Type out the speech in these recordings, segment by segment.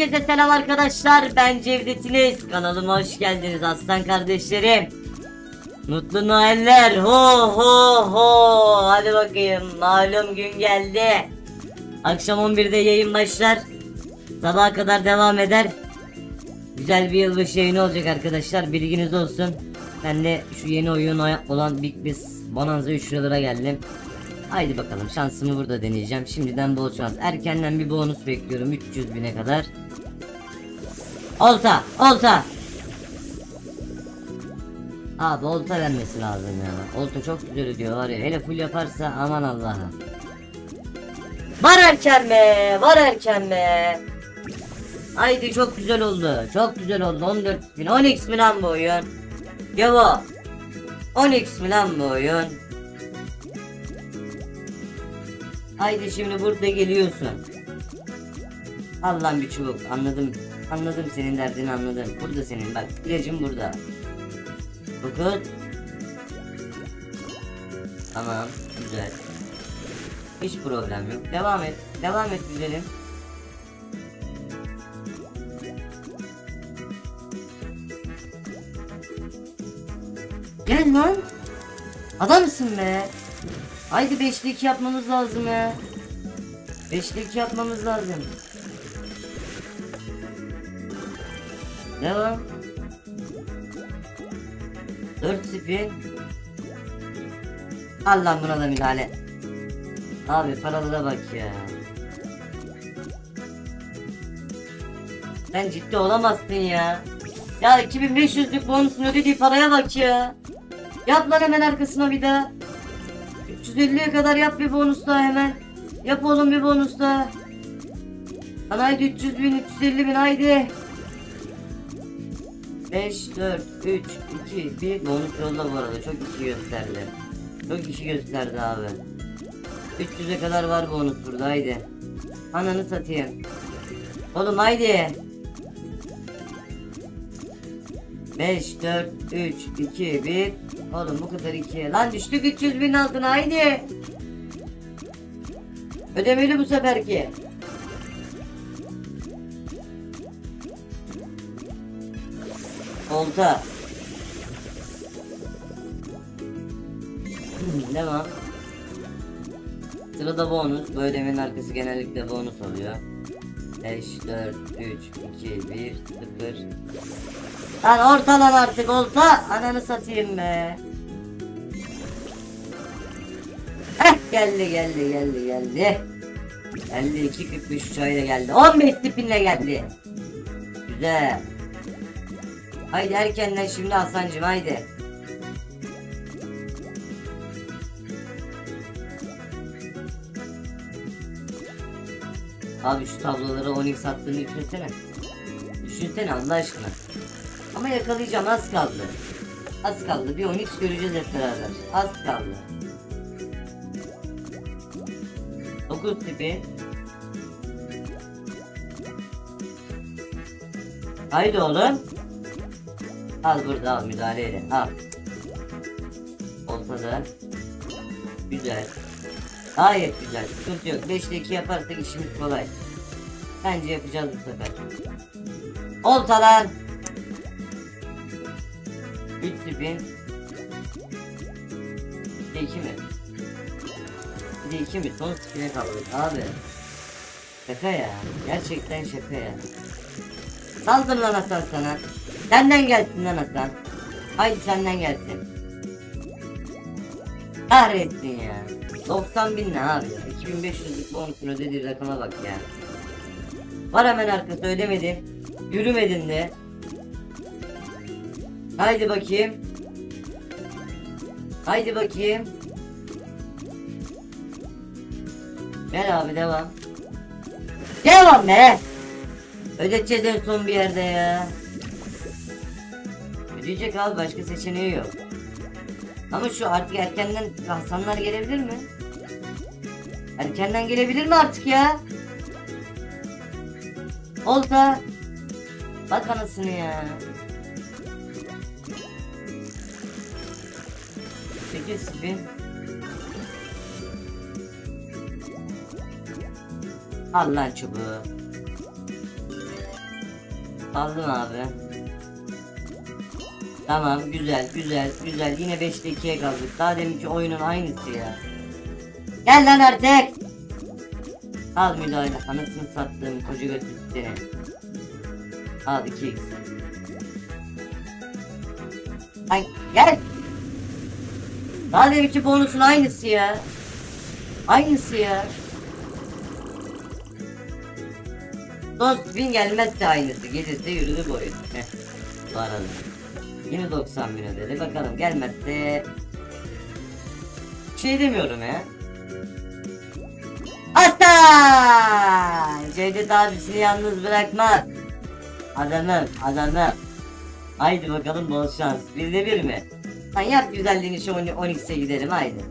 Herkese selam arkadaşlar. Ben Cevdetiniz. Kanalıma hoş geldiniz aslan kardeşlerim. Mutlu Noeller. Ho ho ho. Hadi bakayım. Malum gün geldi. Akşam 11'de yayın başlar. Sabaha kadar devam eder. Güzel bir yılbaşı yayını olacak arkadaşlar. Bilginiz olsun. Ben de şu yeni oyun olan Big Biz Bonanza 3 liralara geldim. Haydi bakalım şansımı burada deneyeceğim. Şimdiden bol şans. Erkenden bir bonus bekliyorum 300 bine kadar. Olta, olta. Abi olta vermesi lazım ya. Olta çok güzel ödüyor var ya. Hele full yaparsa aman Allah'ım. Var erken be, var erken be. Haydi çok güzel oldu. Çok güzel oldu. 14 bin. 10x mi lan bu oyun? Yavo. 10x mi lan bu oyun? Haydi şimdi burada geliyorsun. Allah'ım bir çubuk anladım. Anladım senin derdini anladım. Burada senin bak ilacın burada. Dokuz. Tamam güzel. Hiç problem yok. Devam et. Devam et güzelim. Gel lan. Adamsın be. Haydi 5'li 2 yapmamız lazım ya. 5'li 2 yapmamız lazım. Devam. 4 spin. Al lan buna da müdahale. Abi paralara bak ya. Sen ciddi olamazsın ya. Ya 2500'lük bonusun ödediği paraya bak ya. Yap lan hemen arkasına bir daha. 350'ye kadar yap bir bonus daha hemen. Yap oğlum bir bonus daha. Lan haydi 300 bin 350 bin haydi. 5 4 3 2 1 bonus yolda bu arada çok işi gösterdi. Çok işi gösterdi abi. 300'e kadar var bonus burada haydi. Ananı satayım. Oğlum haydi. 5 4 3 2 1 Oğlum bu kadar 2 Lan düştük 300 bin altına haydi. Ödemeli bu seferki. Olta. Hmm, Devam. Sırada bonus. Bu ödemenin arkası genellikle bonus oluyor 5 4 3 2 1 0 Lan orta lan artık olta. Ananı satayım be. Heh geldi geldi geldi geldi. Geldi 2.43 çayla geldi. 15 tipinle geldi. Güzel. Haydi erkenden şimdi Hasan'cım haydi. Abi şu tabloları Onyx sattığını düşünsene. Düşünsene Allah aşkına. Ama yakalayacağım az kaldı. Az kaldı. Bir Onyx göreceğiz hep beraber. Az kaldı. 9 tipi. Haydi oğlum. Al burada al müdahale edin. Al. Ortada. Güzel. Gayet güzel. Sıkıntı yok. 5'te 2 yaparsak işimiz kolay. Bence yapacağız bu sefer. Olta lan. 3 spin. Bir de 2 mi? Bir de 2 mi? Son spin'e kaldık abi. Şaka ya. Gerçekten şaka ya. Saldır lan Hasan sana. Senden gelsin lan Hasan. Haydi senden gelsin. Kahretsin ya. 90 bin ne abi? 2500'lük bonusun ödediği rakama bak ya. Var hemen arkası ödemedin. Yürümedin de. Haydi bakayım. Haydi bakayım. Gel abi devam. Devam be. Ödeteceğiz en son bir yerde ya. Ödeyecek abi başka seçeneği yok. Ama şu artık erkenden Hasanlar gelebilir mi? Erkenden gelebilir mi artık ya? Olta. Bak anasını ya. 8 bin. Al lan çubuğu. Aldım abi. Tamam güzel güzel güzel yine 5'te 2'ye kaldık. Daha deminki oyunun aynısı ya. Gel lan artık. Al müdahale anasını sattığım koca götür seni. Al 2x. Ay gel. Daha deminki bonusun aynısı ya. Aynısı ya. Dost bin gelmezse aynısı. Gelirse yürüdü boyun. Heh. Bu arada. Yine 90 bin ödedi. Bakalım gelmezse... Şey demiyorum ya. Aslan! Cevdet abisini yalnız bırakmaz. Adamım, adamım. Haydi bakalım bol şans. Bir de bir mi? Lan yap güzelliğini şu 12'e gidelim haydi.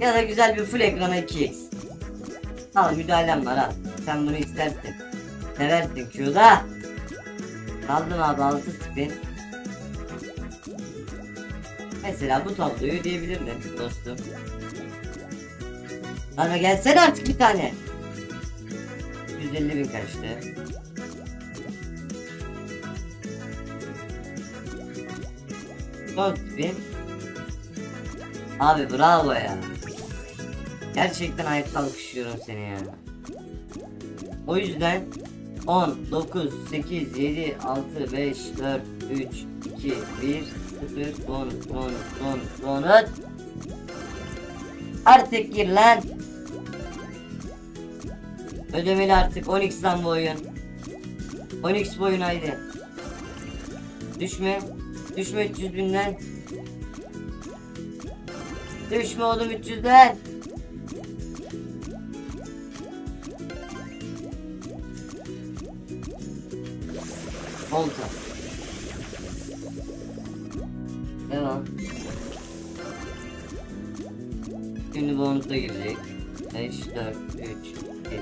Ya da güzel bir full ekrana 2x. Al müdahalem var al. Sen bunu istersin. Seversin Q'da. Aldım abi 6 spin. Mesela bu tabloyu ödeyebilirdim dostum. Bana gelsene artık bir tane. 150 bin kaçtı. Son spin. Abi bravo ya. Gerçekten ayakta alkışlıyorum seni ya. O yüzden 10, 9, 8, 7, 6, 5, 4, 3, 2, 1, 0, bonus, bonus, bonus, bonus. Artık gir lan. Ödemeli artık 10x'dan bu oyun. 10x bu oyun haydi. Düşme. Düşme 300 binden. Düşme oğlum 300'den. Volta. 4, 3,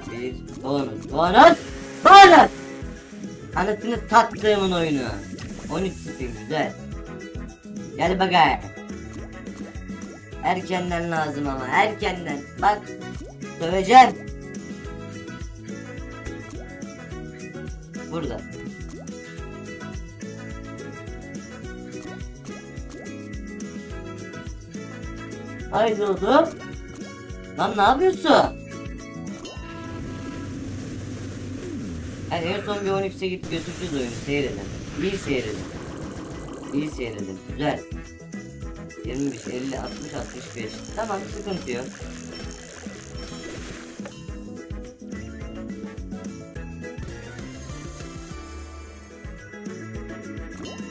2, 1. Bonus. Bonus. Bonus. Anasını tattığımın oyunu. 13 spin güzel. Gel bakayım. Erkenden lazım ama erkenden. Bak. Döveceğim. Burada. Haydi oğlum. Lan ne yapıyorsun? Yani en son bir 12'e git götüreceğiz oyunu seyredin. İyi seyredin. İyi seyredin. Güzel. 25, 50, 60, 65. Tamam sıkıntı yok.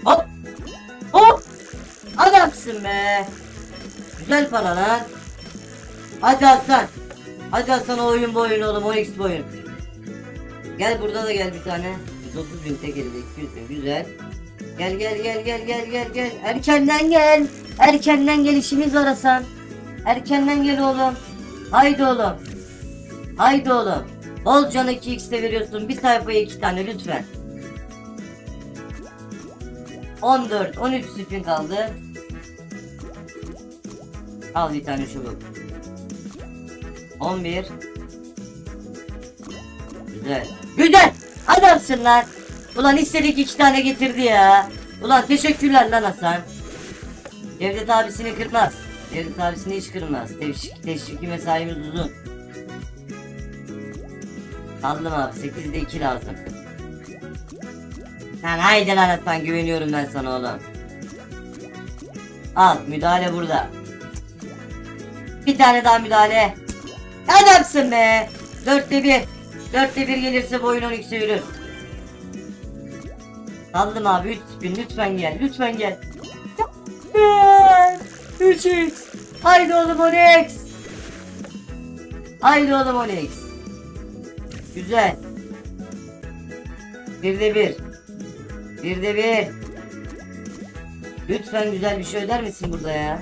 Hop! Hop! Adamsın be! Güzel para lan. Hadi aslan. Hadi aslan oyun bu oyun oğlum 10x bu oyun. Gel burada da gel bir tane. 130 bin de 200 bin güzel. Gel gel gel gel gel gel gel. Erkenden gel. Erkenden gel işimiz var Hasan. Erkenden gel oğlum. Haydi oğlum. Haydi oğlum. Bol canı 2x'te veriyorsun. Bir sayfaya 2 tane lütfen. 14, 13 spin kaldı. Al bir tane çubuk. 11 Güzel. Güzel. Adamsın lan. Ulan istedik iki tane getirdi ya. Ulan teşekkürler lan Hasan. Devlet abisini kırmaz. Devlet abisini hiç kırmaz. Teşvik, teşviki mesaimiz uzun. Aldım abi. 8'de 2 lazım. Lan haydi lan Hasan güveniyorum ben sana oğlum. Al müdahale burada. Bir tane daha müdahale. Adamsın be. Dörtte bir. Dörtte bir gelirse boyun 12'se yürür. Aldım abi 3 bin lütfen gel lütfen gel. 3x. Haydi oğlum 10x. Haydi oğlum 10x. Güzel. Bir de bir. Bir de bir. Lütfen güzel bir şey öder misin burada ya?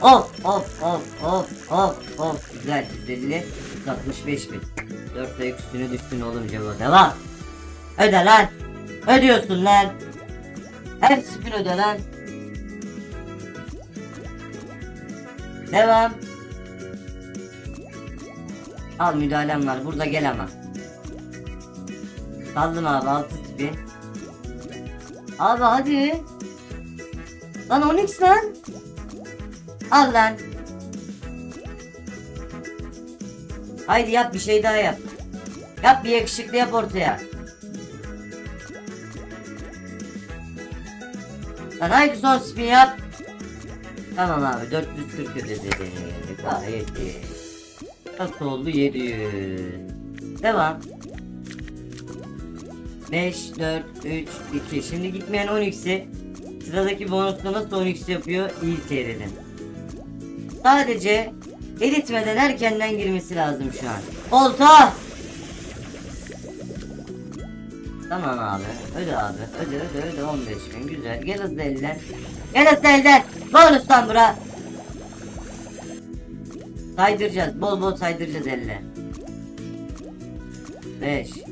Hop hop hop hop hop hop. Güzel 150 165 bin. 4 ayak üstüne düştün oğlum Cevo devam. Öde lan. Ödüyorsun lan. Her spin öde lan. Devam. Al müdahalem var. Burada gel ama. Saldım abi 6 spin. Abi hadi. Lan 10x lan. Al lan. Haydi yap bir şey daha yap. Yap bir yakışıklı yap ortaya. Lan haydi son spin yap. Tamam abi 440 ödedi. Gayet iyi. Kaç oldu 700. Devam. 5, 4, 3, 2. Şimdi gitmeyen 10x'i sıradaki bonusla nasıl 10x yapıyor iyi seyredin. Sadece eritmeden erkenden girmesi lazım şu an. Olta! Tamam abi. Öde abi. Öde öde öde 15 bin. Güzel. Gel hızlı elden. Gel hızlı elden. Bonustan bura. Saydıracağız. Bol bol saydıracağız elle. 5, 4,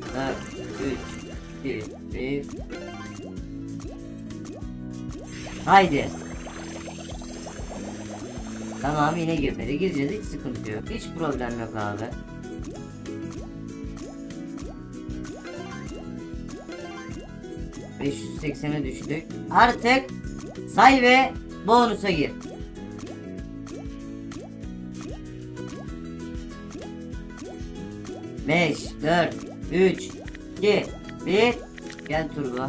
3, 2, 1. Haydi. Tamam yine girmedi. Gireceğiz hiç sıkıntı yok. Hiç problem yok abi. ...580'e düştük. Artık say ve bonusa gir. Beş, dört, üç, iki, bir. Gel turbo.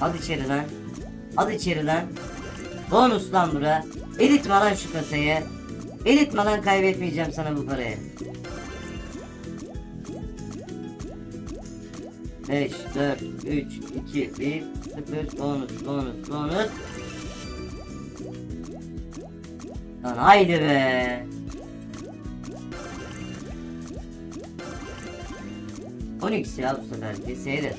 Hadi içeri lan. Hadi içeri lan. Bonus lan bura. Eritme lan şu kasayı. Eritme lan kaybetmeyeceğim sana bu parayı. 5, 4, 3, 2, 1, 0, bonus, bonus, bonus. Lan haydi be. 12 ya bu seferki seyret.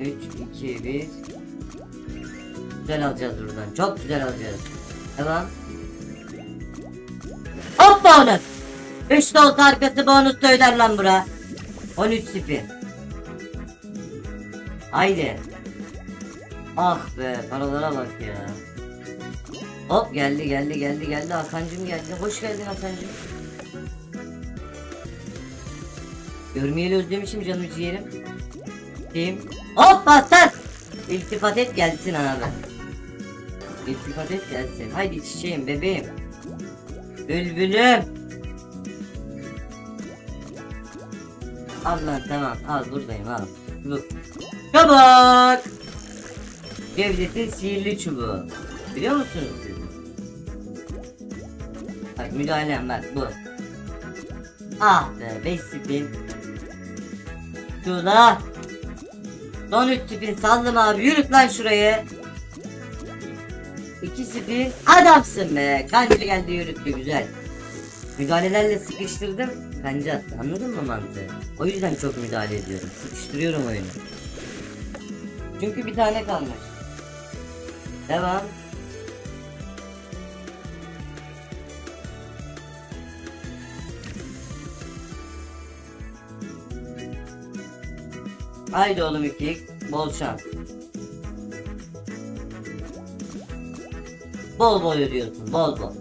3, 2, 1 Güzel alacağız buradan. Çok güzel alacağız. Devam. Hop bonus. 3 dolta arkası bonus da öder lan bura. 13 spin. Haydi. Ah be paralara bak ya. Hop geldi geldi geldi geldi Hasan'cım geldi. Hoş geldin Hasan'cım. Görmeyeli özlemişim canım ciğerim. Kim? Hop bastır. İltifat et gelsin abi. İltifat et gelsin. Haydi çiçeğim bebeğim. Bülbülüm. Al lan tamam al buradayım al. Bu. Çabuk. Devletin sihirli çubuğu. Biliyor musunuz siz? Bak müdahalem bak bu. Ah be 5 spin. Son 3 spin saldım abi yürüt lan şurayı. 2 spin adamsın be. Kancı geldi yürüttü güzel. Müdahalelerle sıkıştırdım. Kancı attı anladın mı mantığı? O yüzden çok müdahale ediyorum. Sıkıştırıyorum oyunu. Çünkü bir tane kalmış. Devam. Haydi oğlum iki. Bol şans. Bol bol ödüyorsun. Bol bol.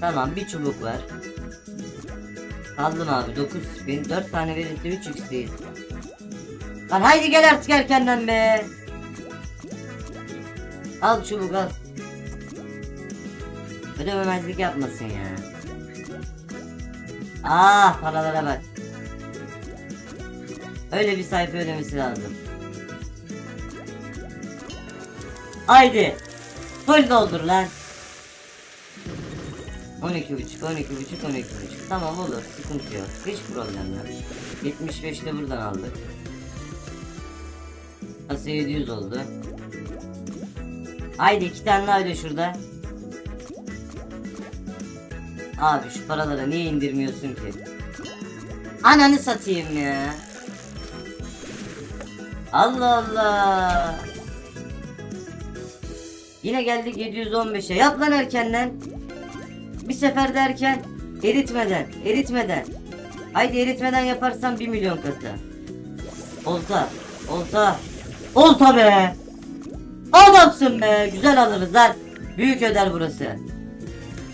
Tamam bir çubuk ver. Aldım abi 9 spin. 4 tane verirse 3 x değil. Lan haydi gel artık erkenden be. Al çubuk al. Ödememezlik yapmasın ya. Ah paralara bak. Öyle bir sayfa ödemesi lazım. Haydi. Full doldur lan. 12 buçuk, 12 buçuk, 12 buçuk. Tamam olur, sıkıntı yok. Hiç problem yok. 75'te buradan aldık. Nasıl 700 oldu. Haydi iki tane daha öde şurada. Abi şu paralara niye indirmiyorsun ki? Ananı satayım ya. Allah Allah. Yine geldik 715'e. Yap lan erkenden. Bir sefer derken eritmeden, eritmeden. Haydi eritmeden yaparsan 1 milyon katı. Olta, olta. Olta be. Adamsın be. Güzel alırız lan. Büyük öder burası.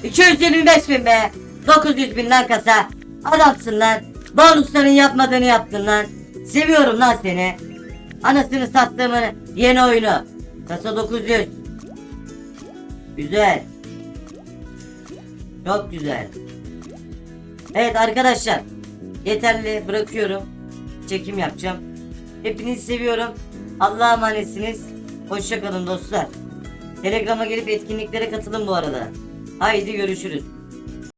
225 bin be. 900 bin lan kasa. Adamsın lan. Bonusların yapmadığını yaptın lan. Seviyorum lan seni. Anasını sattığımın yeni oyunu. Kasa 900. Güzel. Çok güzel. Evet arkadaşlar. Yeterli bırakıyorum. Çekim yapacağım. Hepinizi seviyorum. Allah'a emanetsiniz. Hoşçakalın dostlar. Telegram'a gelip etkinliklere katılın bu arada. Haydi görüşürüz.